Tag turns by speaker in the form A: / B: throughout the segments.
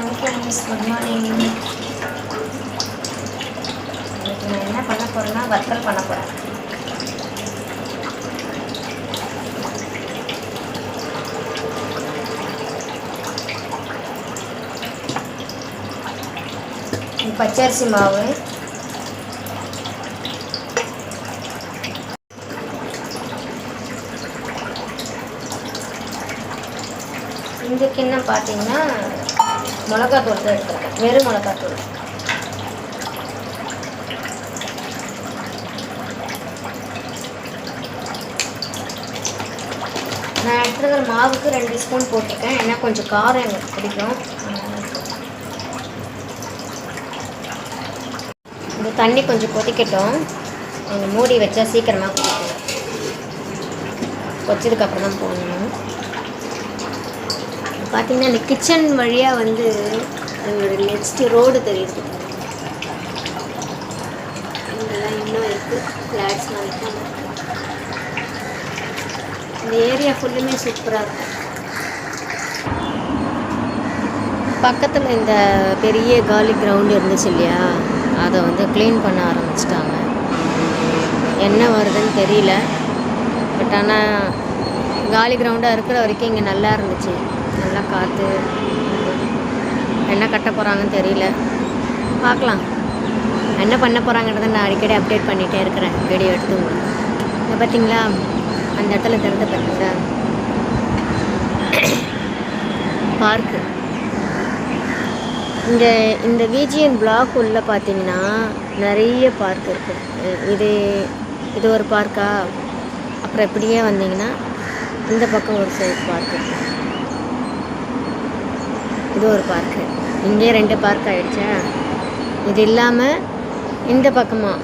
A: Hi friends good morning இன்னைக்கு நான் என்ன பண்ண போகிறேன்னா வத்தல் பண்ண போகிறேன் பச்சரிசி மாவு இந்த என்ன பார்த்தீங்கன்னா மிளகாத்தூள் தான் எடுத்துருக்கேன். வெறும் மிளகாத்தூள். நான் எடுத்துருக்கிற மாவுக்கு ரெண்டு ஸ்பூன் போட்டிருக்கேன். ஏன்னா கொஞ்சம் காரம் எனக்கு பிடிக்கும். இந்த தண்ணி கொஞ்சம் கொதிக்கட்டும். அந்த மூடி வச்சா சீக்கிரமாக கொதிக்கும். வச்சதுக்கப்புறம் தான் போடணும். பார்த்தீங்கன்னா இந்த கிச்சன் வழியாக வந்து அதோட நெக்ஸ்ட் ரோடு தெரியுது. இதெல்லாம் இன்னும் இருக்குது ஃப்ளாட்ஸ்லாம் வைக்காம இந்த ஏரியா ஃபுல்லுமே சூப்பராக இருக்கும் பக்கத்தில் இந்த பெரிய காலி கிரவுண்டு இருந்துச்சு இல்லையா? அதை வந்து க்ளீன் பண்ண ஆரம்பிச்சிட்டாங்க. என்ன வருதுன்னு தெரியல. பட் ஆனால் காலி கிரவுண்டாக இருக்கிற வரைக்கும் இங்கே நல்லா இருந்துச்சு. நல்லா காற்று என்ன கட்ட போகிறாங்கன்னு தெரியல. பார்க்கலாம். என்ன பண்ண போகிறாங்கிறத நான் அடிக்கடி அப்டேட் பண்ணிகிட்டே இருக்கிறேன். வீடியோ எடுத்து உங்களுக்கு. இங்கே பார்த்தீங்களா? அந்த இடத்துல திறந்து பார்த்தீங்களா? பார்க்கு. இந்த இந்த விஜிஎன் பிளாக் உள்ளே பார்த்தீங்கன்னா நிறைய பார்க் இருக்குது இது இது ஒரு பார்க்கா அப்புறம் இப்படியே வந்தீங்கன்னா இந்த பக்கம் ஒரு சைடு பார்க் இருக்குது இது ஒரு பார்க்கு இங்கேயே ரெண்டு பார்க் ஆகிடுச்சா இது இல்லாமல் இந்த பக்கமாக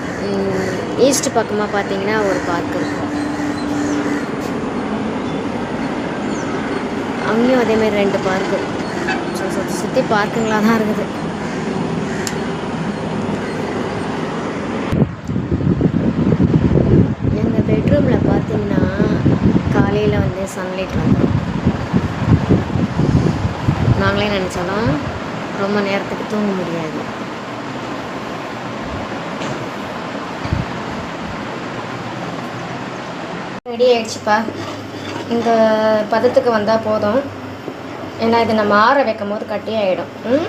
A: ஈஸ்ட் பக்கமாக பார்த்தீங்கன்னா ஒரு பார்க் இருக்கும். அங்கேயும் அதேமாதிரி ரெண்டு பார்க்கு ஸோ சுற்றி சுற்றி பார்க்குங்களாக தான் இருக்குது. எங்கள் பெட்ரூமில் பார்த்தீங்கன்னா காலையில் வந்து சன்லைட் வந்துடும் நாங்களே நினச்சாலும் ரொம்ப நேரத்துக்கு தூங்க முடியாது. ரெடி ஆயிடுச்சுப்பா. இந்த பதத்துக்கு வந்தால் போதும். ஏன்னா இது நம்ம ஆற வைக்கும் போது கட்டி ஆகிடும் ம்?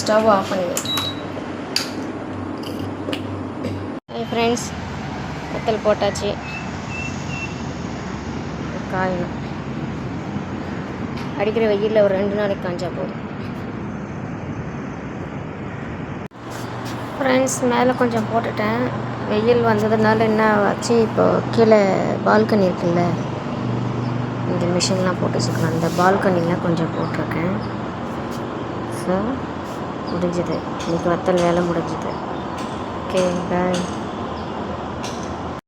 A: ஸ்டவ் ஆஃப் பண்ணி ஃப்ரெண்ட்ஸ் வத்தல் போட்டாச்சு. காயணும் அடிக்கிற வெயிலில் ஒரு ரெண்டு நாளைக்கு காஞ்சா போதும். ஃப்ரெண்ட்ஸ் மேலே கொஞ்சம் போட்டுட்டேன். வெயில் வந்ததுனால என்ன ஆச்சு? இப்போ கீழே பால்கனி இருக்குல்ல இந்த மிஷின்லாம் போட்டு வச்சுக்கலாம். அந்த பால்கனியில் கொஞ்சம் போட்டிருக்கேன். ஸோ முடிஞ்சுது. இன்றைக்கி வத்தல் வேலை முடிஞ்சுது. Okay bye